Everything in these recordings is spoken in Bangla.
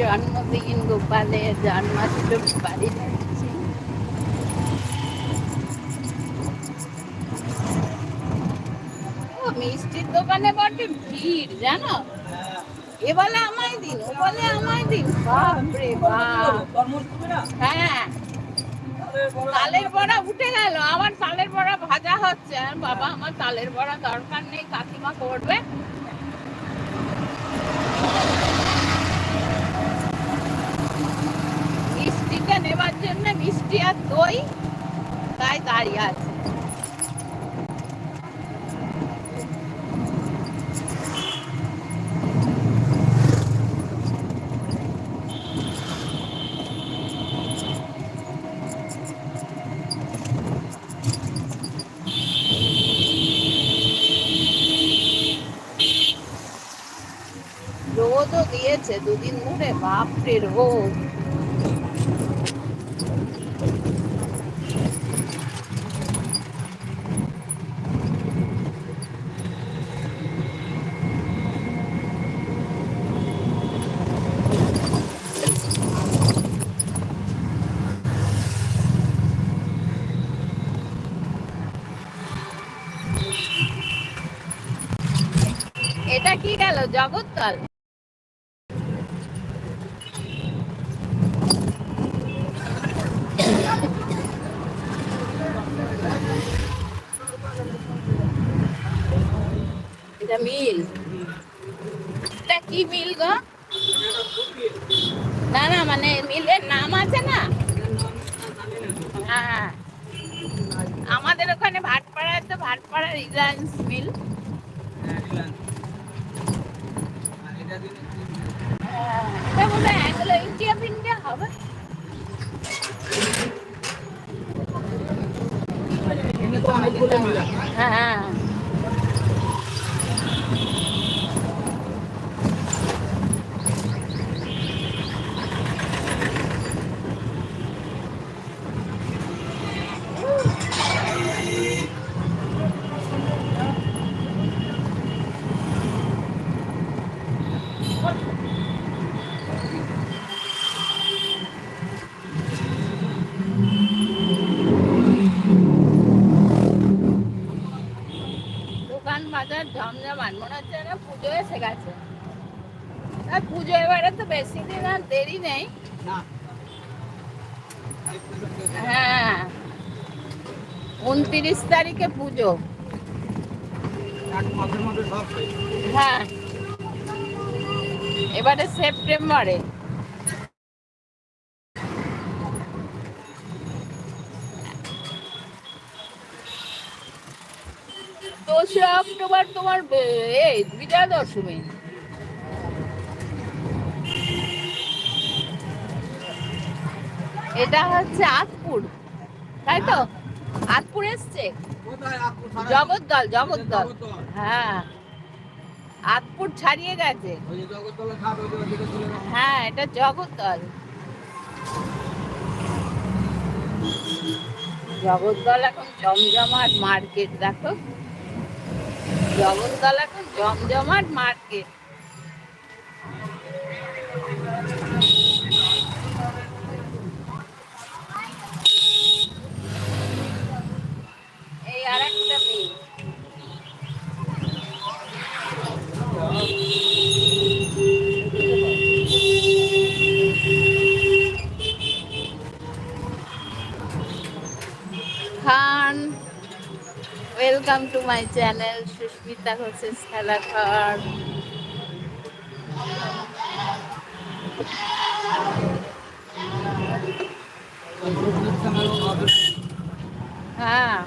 জন্মদিন গোপালের জন্মাষ্টমী বাড়ি মিষ্টির দোকানে বড্ড ভিড়, জানো? এ বলে আমায় দিন, ও বলে আমায় দিন। বাপরে বাপ। হ্যাঁ। তালের বড়া উঠে গেল আমার তালের বড়া ভাজা হচ্ছে। আর বাবা, আমার তালের বড়া দরকার নেই, কাকিমা করবে মিষ্টিটা নেবার জন্য মিষ্টি আর দই তাই দাঁড়িয়ে আছে দিয়েছে দুদিন ধরে বাপরে রোদ। এটা কি গেল? জগৎতল এটা মিল। এটা কি মিল গো? না মানে মিলের নাম আছে না? হ্যাঁ আমাদের ওখানে ভাটপাড়ায় তো ভাটপাড়া রিলায়েন্স মিল। হ্যাঁ, এটা বোধ হয় ইন্ডিয়া ইন্ডিয়া হবে হ্যাঁ দোকান বাজার জমজমাট মনে পুজো এসে গেছে। আর পুজো এবারে তো বেশি দিন আর দেরি নেই। হ্যাঁ। উনত্রিশ তারিখে পুজো। হ্যাঁ। এবারে সেপ্টেম্বরে। দোসরা অক্টোবর তোমার এই বিজয়া দশমী এটা হচ্ছে আতপুর তাই তো? আতপুর এসছে? জগদ্দল জগদ্দল। হ্যাঁ। আতপুর ছাড়িয়ে গেছে। হ্যাঁ এটা জগদ্দল। জগদ্দল এখন জমজমাট মার্কেট দেখো। জগদ্দল এখন জমজমাট মার্কেট এই আর welcome to my channel Susmita ঘোষের খেলাঘর হ্যাঁ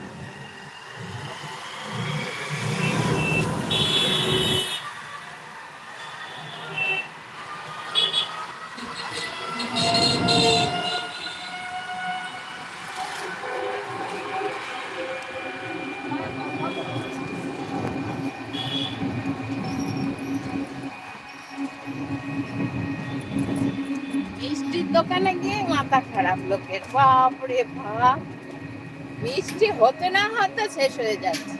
মিষ্টির দোকানে গিয়ে মাথা লোকের বাপরে বাপ। মিষ্টি হতে না হতে শেষ হয়ে যাচ্ছে।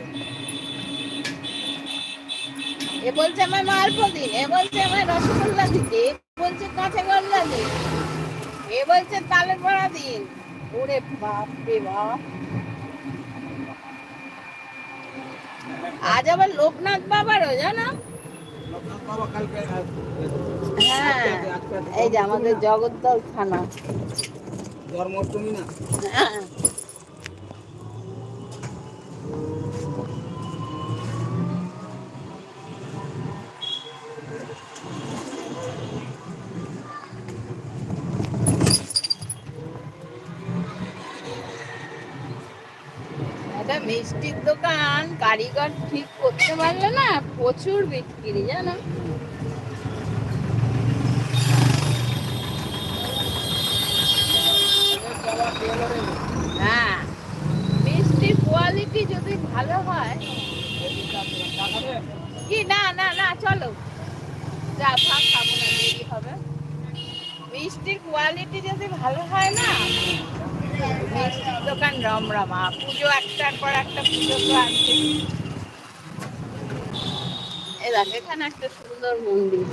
এ বলছে আমায় মালপো দিন এ বলছে আমায় রসগোল্লা দিতে, এ বলছে কাঁচা গল্লা দিন এ বলছে তালের বড়া দিন। ওরে বাপ রে বাপ। আজ আবার লোকনাথ বাবারও জানো? হ্যাঁ এই যে আমাদের জগদ্দল থানা। জন্মাষ্টমী না। মিষ্টির দোকান কারিগর ঠিক করতে পারলে না প্রচুর বিক্রি জানো হ্যাঁ। মিষ্টির কোয়ালিটি যদি ভালো হয় না না না, চলো। যা দেরি হবে। মিষ্টির কোয়ালিটি যদি ভালো হয় না, মিষ্টির দোকান রমরমা। পুজো একটার পর একটা পুজো তো দেখ, এখানে একটা সুন্দর মন্দির।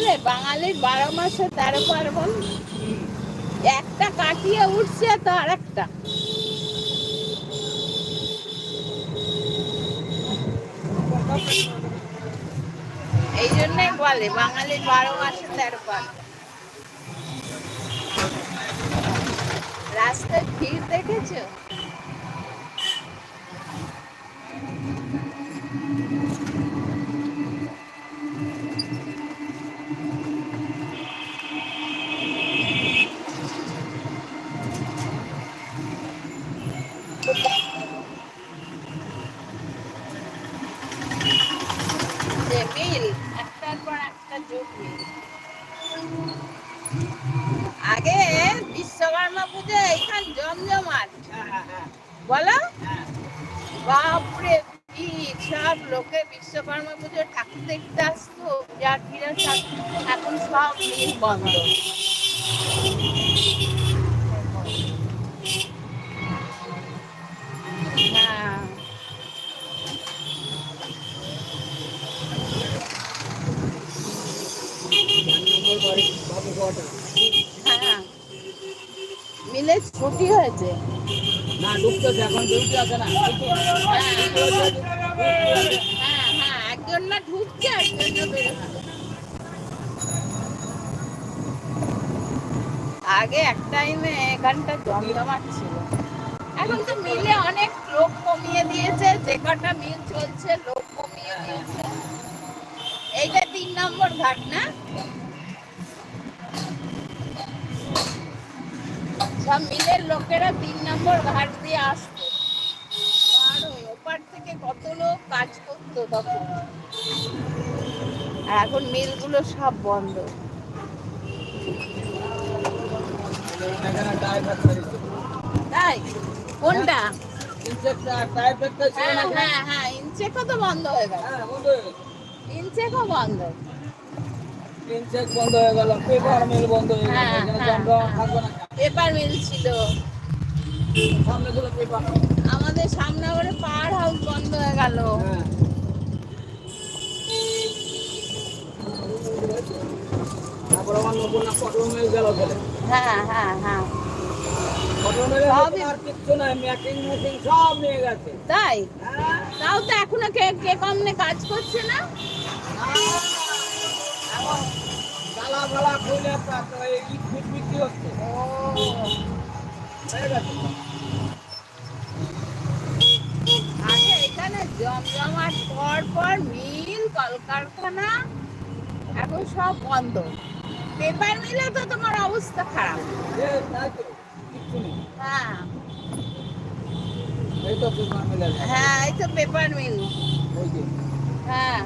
বলে বাঙালির বারো মাসে তেরো পার্বণ, একটা কাটিয়ে উঠছে তো আর একটা এই জন্যই বলে বাঙালির বারো মাসে তেরো পার্বণ। রাস্তায় ভিড় দেখেছ যে মিল একটার পর একটা যোগ মিল আগে বিশ্বকর্মা পুজো এইখান জমজমাট বলো বাপরে ভিড় সব লোকে বিশ্বকর্মা পুজো ঠাকুর দেখতে আসতো যাত্রীরা এখন সব মিল বন্ধ। হ্যাঁ। মিলে ছুটি হয়েছে। না ঢুকতেছে এখন ডিউটি আছে না। হ্যাঁ। একজন আগে এক টাইমে এখানটা জমজমাট ছিল। এখন তো মিলে অনেক লোক কমিয়ে দিয়েছে, যে কটা মিল চলছে, লোক কমিয়ে দিয়েছে। এইটা তিন নম্বর ঘাট না? সব মিলের লোকেরা তিন নম্বর ঘাট দিয়ে আসতো আর থেকে কত লোক কাজ করতো তখন? আর এখন মিলগুলো সব বন্ধ। তাই? কোনটা? হ্যাঁ হ্যাঁ হ্যাঁ ইনচেকও তো বন্ধ হয়ে গেল। হ্যাঁ বন্ধ ইনচেকও বন্ধ। বন্ধ হয়ে গেল পেপার মিল বন্ধ হয়ে গেল পেপার মিল ছিল। পেপার আমাদের সামনে করে পাওয়ার হাউস বন্ধ হয়ে গেল। হ্যাঁ হ্যাঁ হ্যাঁ। তাই? তাও তো এখনও কে কে কমনে কাজ করছে না? খুলে এই বিক্রি হচ্ছে আগে এখানে জমজমাট পর পর মিল কলকারখানা এখন সব বন্ধ। পেপার মিলে তো তোমার অবস্থা খারাপ। হ্যাঁ। হ্যাঁ এই তো পেপার মিল। হ্যাঁ।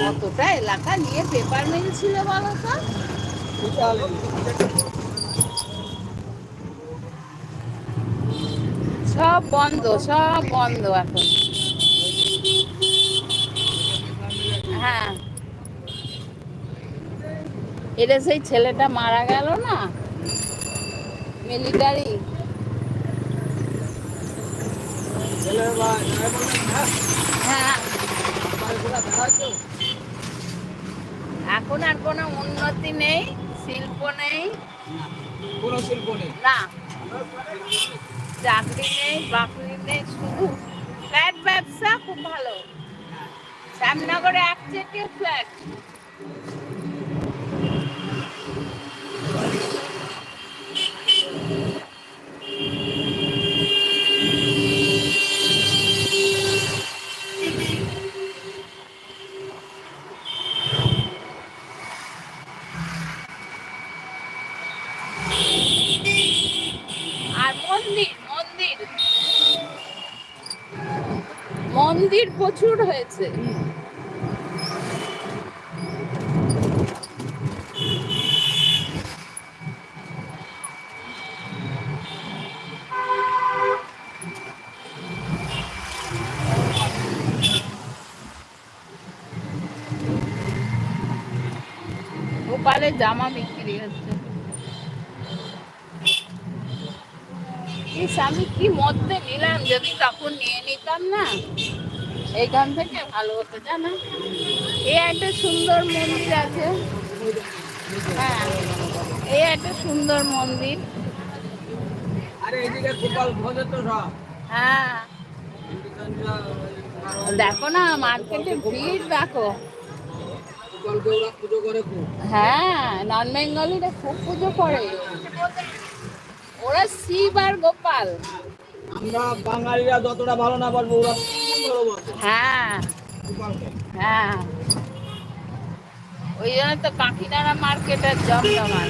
কতটা এলাকা নিয়ে পেপার মিল ছিল বলো তো? সব বন্ধ সব বন্ধ এখন। হ্যাঁ। এটা সেই ছেলেটা মারা গেল না? মিলিটারি। হ্যাঁ। এখন আর কোনো উন্নতি নেই শিল্প নেই। কোনো শিল্প নেই। না। চাকরি নেই বাকরি নেই শুধু ফ্ল্যাট ব্যবসা খুব ভালো। শ্যামনগরে একচেটিয়া ফ্ল্যাট আর মন্দির মন্দির মন্দির প্রচুর হয়েছে। গোপালের জামা বিক্রি হচ্ছে। আমি কি মধ্যে নিলাম? যদি তখন নিয়ে নিতাম না। এইখান থেকে ভালো হতো জানো? এই একটা সুন্দর মন্দির আছে। হ্যাঁ এই একটা সুন্দর মন্দির। আরে গোপাল ভোজে তো সব। হ্যাঁ। দেখো না মার্কেটে ভিড় দেখো। হ্যাঁ নন বেঙ্গলিরা খুব পুজো করে। ওরা শিব আর গোপাল। আমরা বাঙালিরা যতটা ভালো না পারব ওরা হ্যাঁ। হ্যাঁ। ওই জন্য তো কাকিনাড়া মার্কেটের জমজমান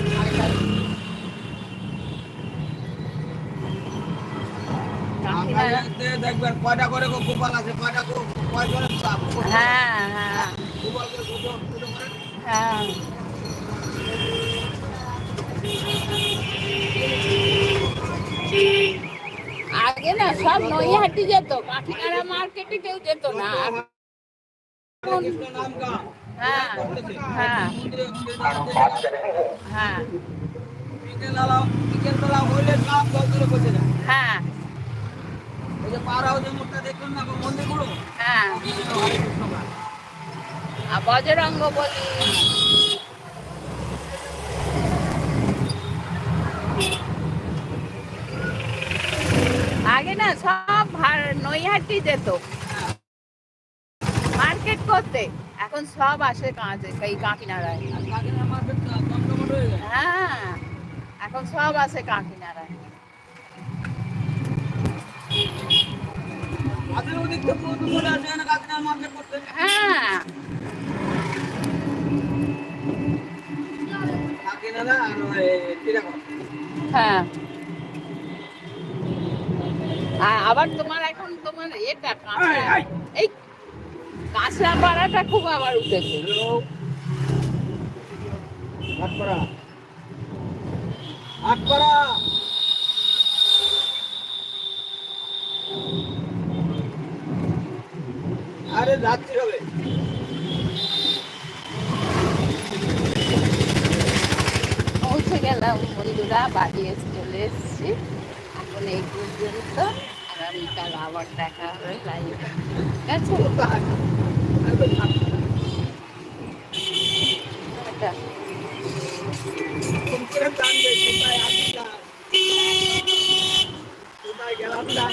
দেখবেন কয়টা করে গোপাল আছে কয়টা হ্যাঁ হ্যাঁ। হ্যাঁ। আগে না, সব নৈহাটি যেত কাকিনাড়া মার্কেটে কেউ যেত না। হ্যাঁ হ্যাঁ হ্যাঁ। বেলা বেলা হ্যাঁ। ওই যে পাড়া হাউসের মুখটা দেখুন না গো মন্দিরগুলো হ্যাঁ হরে কৃষ্ণ গান আর বজরঙ্গ বলি আগে না সব নৈহাটি যেত। মার্কেট করতে। এখন সব আসে কাঁচে এই কাকিনাড়ায়। হয়ে হ্যাঁ এখন সব আসে কাকিনাড়ায়। ওদিক থেকে প্রচুর করে আসে না কাকিনাড়া মার্কেট করতে হ্যাঁ কাকিনাড়া আর ওই টিরাগড় হ্যাঁ আর আবার তোমার এখন তোমার এটা এই, কাঁচরা। পাড়াটা খুব আবার উঠেছে। আরে যাচ্ছি হবে পৌঁছে গেলাম বন্ধুরা বাড়ি এসে চলে এসেছি। এখন এই পর্যন্ত। বাড়ি কাল আবার দেখা হবে লাইভ ঠিক আছে গেলাম না।